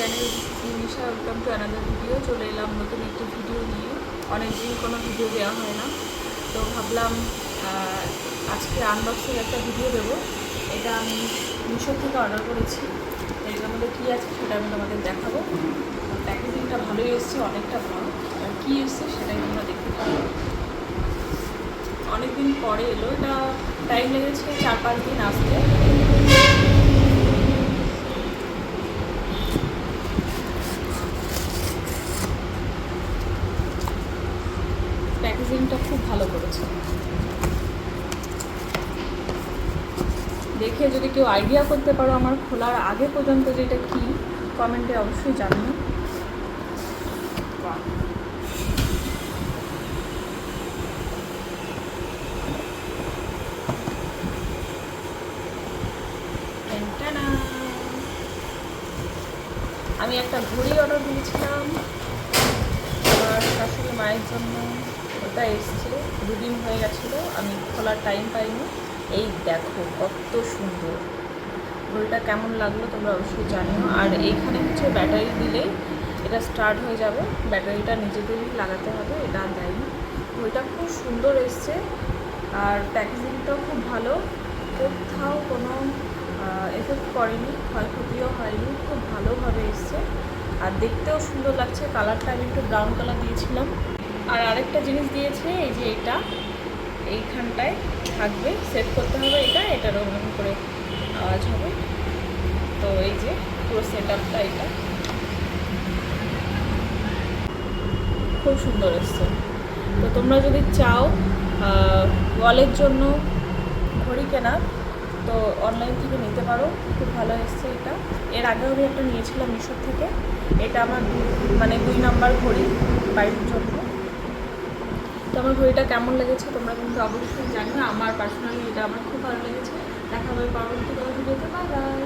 Channel Nisha welcome to another video চলে এলাম নতুন একটি ভিডিও নিয়ে। অনেকদিন কোনো ভিডিও দেওয়া হয় না। তো ভাবলাম আজকে আনবক্সিং একটা ভিডিও দেবো। এটা আমি মিশো থেকে অর্ডার করেছি। এটার মধ্যে কী আছে সেটা আমি তোমাদের দেখাবো। প্যাকেজিংটা ভালোই এসছে, অনেকটা ভালো। আর কী এসছে সেটাই তোমরা দেখতে পাবো। অনেকদিন পরে এলো। এটা টাইম লেগেছে চার পাঁচ দিন আসতে। প্যাকেজিংটা খুব ভালো করেছে। দেখে যদি কেউ আইডিয়া করতে পারো আমার খোলার আগে পর্যন্ত যে এটা কী কমেন্টে অবশ্যই জানিও। আমি একটা ঘড়ি অর্ডার দিয়েছিলাম। আমার শাশুড়ি মায়ের জন্য। ওটা এসছে দুদিন হয়ে গেছিল, আমি খোলার টাইম পাইনি। এই দেখো কত সুন্দর। ঘড়িটা কেমন লাগল তোমরা অবশ্যই জানিও। আর এইখানে হচ্ছে ব্যাটারি দিলেই এটা স্টার্ট হয়ে যাবে। ব্যাটারিটা নিজেদেরই লাগাতে হবে, এটা দেয়নি। ঘড়িটা খুব সুন্দর এসছে, আর প্যাকেজিংটাও খুব ভালো। কোথাও কোনো এফেক্ট করেনি ক্ষয়ক্ষতিও হয়নি, খুব ভালোভাবে এসছে। আর দেখতেও সুন্দর লাগছে কালারটা আমি একটু ব্রাউন কালার দিয়েছিলাম। আর আরেকটা জিনিস দিয়েছে, এই যে এটা। এইখানটায় থাকবে সেট করতে হবে এটা এটার ওরকম করে আওয়াজ হবে। তো এই যে পুরো সেট আপটা এটা। খুব সুন্দর এসছে। তো তোমরা যদি চাও ওয়ালের জন্য ঘড়ি কেনার তো অনলাইন থেকে নিতে পারো। খুব ভালো এসছে এটা। এর আগেও আমি একটা নিয়েছিলাম মিশোর থেকে। এটা আমার মানে দুই নাম্বার ঘড়ি বাড়ির জন্য। তো আমার ঘড়িটা কেমন লেগেছে তোমরা কিন্তু অবশ্যই জানো আমার পার্সোনালি এটা আমার খুব ভালো লেগেছে। দেখা হবে পরবর্তী ভিডিওতে। Bye bye